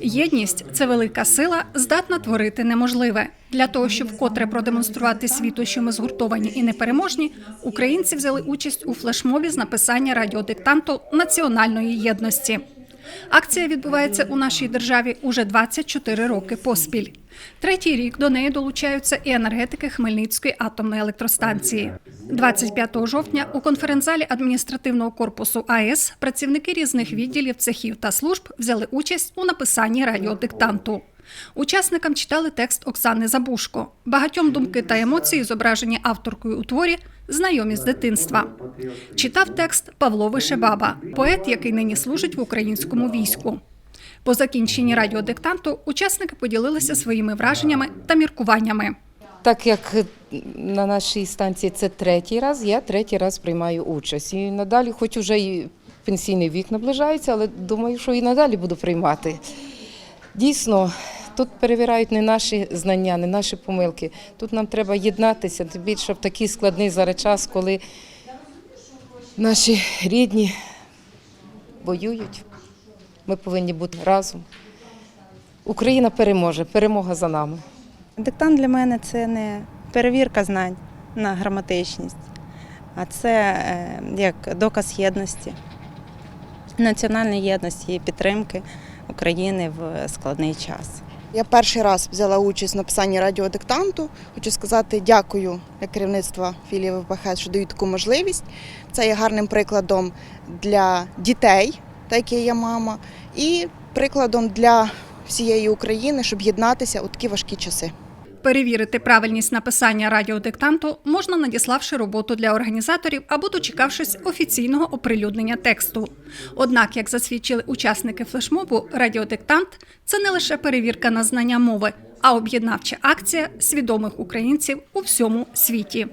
Єдність це велика сила, здатна творити неможливе. Для того, щоб вкотре продемонструвати світу, що ми згуртовані і непереможні, українці взяли участь у флешмобі з написання радіодиктанту національної єдності. Акція відбувається у нашій державі уже 24 роки поспіль. Третій рік до неї долучаються і енергетики Хмельницької атомної електростанції. 25 жовтня у конференц-залі адміністративного корпусу АЕС працівники різних відділів, цехів та служб взяли участь у написанні радіодиктанту. Учасникам читали текст Оксани Забушко. Багатьом думки та емоції, зображені авторкою у творі, знайомі з дитинства. Читав текст Павло Вишебаба, поет, який нині служить в українському війську. По закінченні радіодиктанту учасники поділилися своїми враженнями та міркуваннями. Так як на нашій станції це третій раз, я третій раз приймаю участь. І надалі, хоч вже і пенсійний вік наближається, але думаю, що і надалі буду приймати. Дійсно, тут перевіряють не наші знання, не наші помилки. Тут нам треба єднатися, тим більше в такий складний зараз час, коли наші рідні воюють. Ми повинні бути разом. Україна переможе, перемога за нами. Диктант для мене це не перевірка знань на граматичність, а це е, як доказ єдності, національної єдності і підтримки України в складний час. Я перший раз взяла участь в написанні радіодиктанту. Хочу сказати дякую керівництва філії ВПХ, що дають таку можливість. Це є гарним прикладом для дітей, так як я мама, і прикладом для всієї України, щоб єднатися у такі важкі часи. Перевірити правильність написання радіодиктанту можна, надіславши роботу для організаторів або дочекавшись офіційного оприлюднення тексту. Однак, як засвідчили учасники флешмобу, радіодиктант це не лише перевірка на знання мови, а об'єднавча акція свідомих українців у всьому світі.